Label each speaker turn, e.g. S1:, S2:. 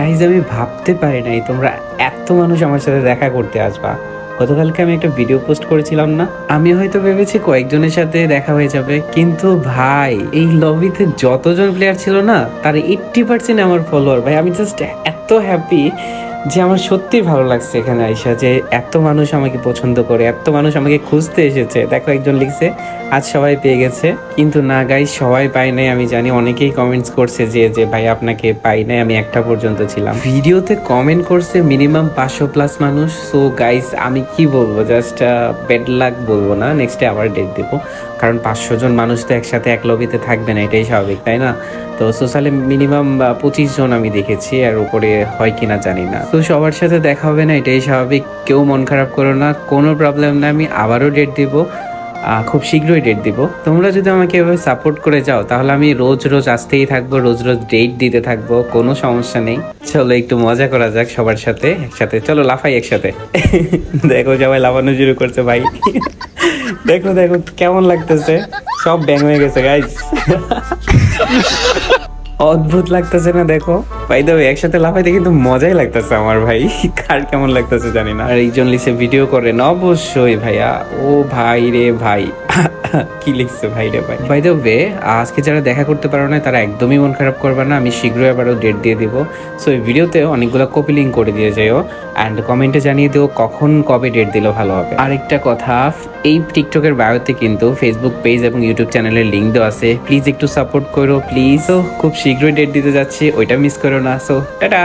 S1: Guys আমি ভাবতে পারি নাই তোমরা এত মানুষ আমার সাথে দেখা করতে আসবা। গতকালকে আমি একটা ভিডিও পোস্ট করেছিলাম না? আমি হয়তো ভেবেছি কয়েকজনের সাথে দেখা হয়ে যাবে, কিন্তু ভাই, এই লবিতে যতজন প্লেয়ার ছিল না, তার এইট্টি পার্সেন্ট আমার ফলোয়ার ভাই, আমি জাস্ট এত হ্যাপি যে আমার সত্যি ভালো লাগছে এখানে আইসা, যে এত মানুষ আমাকে পছন্দ করে, এত মানুষ আমাকে খুঁজতে এসেছে। দেখো একজন লিখছে, আজ সবাই পেয়ে গেছে, কিন্তু না গাই সবাই পাই নাই। আমি জানি অনেকেই কমেন্টস করছে যে যে ভাই আপনাকে পাই নাই, আমি একটা পর্যন্ত ছিলাম। ভিডিওতে কমেন্ট করছে মিনিমাম পাঁচশো প্লাস মানুষ। সো গাইস আমি কি বলব? জাস্ট বেড লাক বলব না। নেক্সটে আবার ডেট দেবো। কারণ পাঁচশো জন মানুষ তো একসাথে এক লবিতে থাকবে না, এটাই স্বাভাবিক, তাই না? তো সোশ্যালে মিনিমাম পঁচিশ জন আমি দেখেছি, আর উপরে হয় কিনা জানি না। তো সবার সাথে দেখা হবে না, এটাই স্বাভাবিক। কেউ মন খারাপ করো না, কোনো প্রবলেম না, আমি আবারও ডেট দিব। খুব শীঘ্রই ডেট দিব। তোমরা যদি আমাকে এভাবে সাপোর্ট করে যাও, তাহলে আমি রোজ রোজ আসতেই থাকব, রোজ রোজ ডেট দিতে থাকব, কোনো সমস্যা নেই। চলো, একটু মজা করা যাক সবার সাথে, একসাথে। চলো, লাফাই একসাথে। দেখো, সবাই লাফানো শুরু করছে, ভাই। দেখো দেখো, কেমন লাগতেছে। সব ব্যাং হয়ে গেছে গাইজ অদ্ভুত লাগতেছে না, দেখো। ভাই দেবে একসাথে লাফাইতে কিন্তু মজাই লাগতেছে আমার ভাই। কার কেমন লাগতেছে জানি না। আর একজন লিসে ভিডিও করেন অবশ্যই ভাইয়া। ও ভাই রে ভাই। কি লিখছে ভাই রে ভাই? ভাই দেবে আজকে যারা দেখা করতে পারো না, তারা একদমই মন খারাপ করবে না। আমি শীঘ্রই আবারও ডেট দিয়ে দিব। সো এই ভিডিওতে অনেকগুলো কপি লিঙ্ক করে দিয়ে যাইও। অ্যান্ড কমেন্টে জানিয়ে দিও কখন, কবে ডেট দিলে ভালো হবে। আরেকটা কথা, এই টিকটকের বায়োতে কিন্তু ফেসবুক পেজ এবং ইউটিউব চ্যানেলের লিঙ্ক দেওয়া আছে। প্লিজ একটু সাপোর্ট করো প্লিজ খুব শীঘ্রই ডেট দিতে যাচ্ছি, ওইটা মিস করো না। So tata!